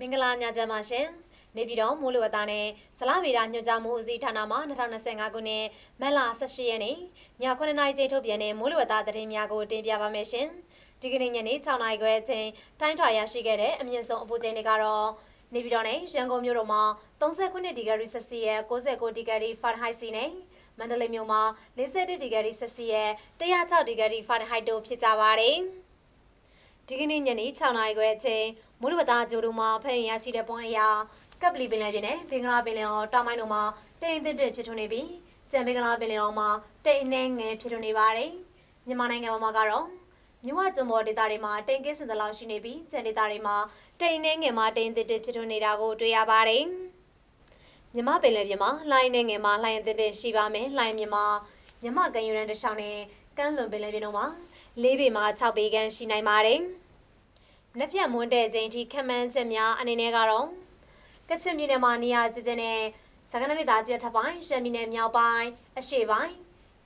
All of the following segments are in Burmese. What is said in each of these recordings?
မင်္ဂလာညချမ်းပါရှင်နေပြည်တော်မိုးလေဝသနဲ့ဇလဗေဒညွှန်ကြားမှုဦးစီးဌာနမှ2025ခုနှစ်မတ်လ18ရက်နေ့ည9:00နာရီချိန်ထုတ်ပြန်တဲ့မိုးလေဝသသတင်းများကိုတင်ပြပါမယ်ရှင်ဒီကနေ့ညနေ6:00နာရီခွဲအချိန်တိုင်းထွာရရှိခဲ့တဲ့အမြင့်ဆုံးအပူချိန်တွေကတော့နေပြည်တော်နဲ့ရန်ကုန်မြို့တို့မှာ39ဒီဂရီဆက်စီရဲ့69ဒီဂရီဖာရန်ဟိုက်စီနဲ့မန္တလေးမြို့မှာ41ဒီဂရီဆက်စီရဲ့106ဒီဂရီဖာရန်ဟိုက်တို့ဖြစ်ကြပါတယ် ဒီကနေ့ညနေ6:00နာရီခွဲအချိန်မိုးလေဝသကြိုးတို့မှာဖခင်ရရှိတဲ့ပွန်အရာကပ်ပလီပင်လယ်ပြင်နဲ့ဘင်္ဂလားပင်လယ်အော်တောင်ပိုင်းတို့မှာတိမ်တစ်တစ်ဖြစ်ထွန်းနေပြီးကြံဘင်္ဂလားပင်လယ်အော်မှာတိမ်နှဲငယ်ဖြစ်ထွန်းနေပါတယ်မြန်မာနိုင်ငံမှာကတော့မြဝကျွန်းပေါ်ဒေသတွေမှာတိမ်ကင်းစင်တလောက်ရှိနေပြီးကြံဒေသတွေမှာတိမ်နှဲငယ်မှာတိမ်တစ်တစ်ဖြစ်ထွန်းနေတာကိုတွေ့ရပါတယ်မြမပင်လယ်ပြင်မှာလှိုင်းနဲ့ငယ်မှာလှိုင်းတစ်တစ်ရှိပါမယ်လှိုင်းမြမှာမြမကန်ယူရန်တစ်ချောင်းနဲ့ကမ်းလွန်ပင်လယ်ပြင်တို့မှာ ၄ပေမှာ6ပေခန့်ရှိနိုင်ပါတယ်။နှစ်ဖြတ်မွန်းတဲ့ချိန်ထိခက်မှန်းချက်များအနေနဲ့ကတော့ကချင်ပြည်နယ်မှာနေရာကျကျနဲ့စကိုင်းတိုင်းဒေသကြီးထပ်ပိုင်းရှမ်းပြည်နယ်မြောက်ပိုင်းအရှေ့ပိုင်း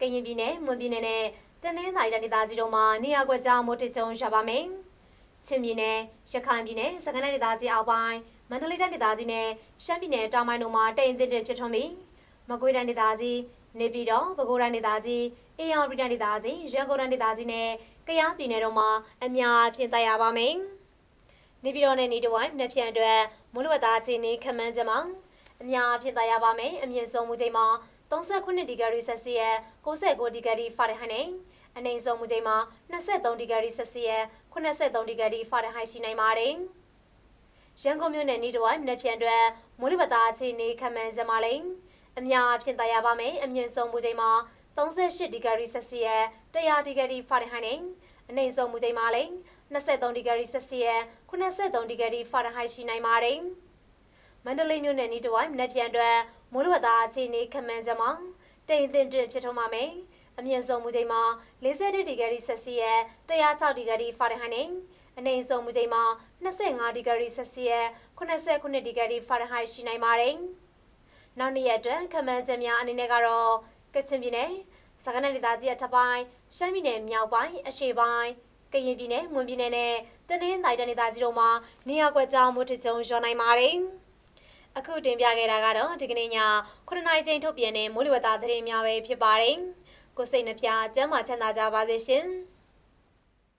ကရင်ပြည်နယ်မွန်ပြည်နယ်နဲ့တနင်္သာရီတိုင်းဒေသကြီးတို့မှာနေရာကွက်ကြားမိုးထချုံရပါမယ်။ချင်းပြည်နယ်ရခိုင်ပြည်နယ်စကိုင်းတိုင်းဒေသကြီးအောက်ပိုင်းမန္တလေးတိုင်းဒေသကြီးနဲ့ရှမ်းပြည်နယ်တောင်ပိုင်းတို့မှာတိမ်အစ်တစ်ဖြစ်ထွန်းပြီးမကွေးတိုင်းဒေသကြီး နေပြည်တော်ပဲခူးတိုင်းဒေသကြီးအေရဝတီတိုင်းဒေသကြီးရန်ကုန်တိုင်းဒေသကြီးနဲ့ကယားပြည်နယ်တို့မှာအများအပြားတိုက်ရပါမယ်။နေပြည်တော်နဲ့နေတဝိုင်းနှစ်ဖြန်အတွက်မိုးလေဝသအခြေအနေခန့်မှန်းချက်မှာအများအပြားတိုက်ရပါမယ်။အမြင့်ဆုံးမူချိန်မှာ39ဒီဂရီဆက်စီယပ်69ဒီဂရီဖာရန်ဟိုက်နဲ့အနိမ့်ဆုံးမူချိန်မှာ23ဒီဂရီဆက်စီယပ်83ဒီဂရီဖာရန်ဟိုက်ရှိနိုင်ပါတယ်။ရန်ကုန်မြို့နယ်နေတဝိုင်းနှစ်ဖြန်အတွက်မိုးလေဝသအခြေအနေခန့်မှန်းချက်မှာလည်း အများအပြားတိုက်ရပါမယ်။အမြင့်ဆုံးမူချိန်မှာ38ဒီဂရီဆက်စီယပ်100ဒီဂရီဖာရန်ဟိုက်နဲ့အနိမ့်ဆုံးမူချိန်မှာလည်း23ဒီဂရီဆက်စီယပ်83ဒီဂရီဖာရန်ဟိုက်ရှိနိုင်ပါတယ်။မန္တလေးမြို့နယ်နီးတဝိုင်းမနက်ဖြန်အတွက်မိုးလေဝသအခြေအနေခန့်မှန်းချက်မှာတိမ်တင်တင်ဖြစ်ထွန်းပါမယ်။အမြင့်ဆုံးမူချိန်မှာ42ဒီဂရီဆက်စီယပ်106ဒီဂရီဖာရန်ဟိုက်နဲ့အနိမ့်ဆုံးမူချိန်မှာ25ဒီဂရီဆက်စီယပ်89ဒီဂရီဖာရန်ဟိုက်ရှိနိုင်ပါတယ်။ နောက်နေ့ရက်အတွက်ခန့်မှန်းချက်များအနေနဲ့ကတော့ကချင်ပြည်နယ်စကိုင်းတိုင်းဒေသကြီးအထက်ပိုင်းရှမ်းပြည်နယ်မြောက်ပိုင်းအရှေ့ပိုင်းကရင်ပြည်နယ်မွန်ပြည်နယ်နဲ့တနင်္သာရီတိုင်းဒေသကြီးတို့မှာနေရာကွက်ကြားမိုးထကြုံရောနိုင်ပါတယ်။အခုတင်ပြခဲ့တာကတော့ဒီကနေ့ည9နာရီချိန်ထုတ်ပြန်တဲ့မိုးလေဝသသတင်းများပဲဖြစ်ပါတယ်။ကိုစိတ်နှပြကျမ်းမာချမ်းသာကြပါစေရှင်။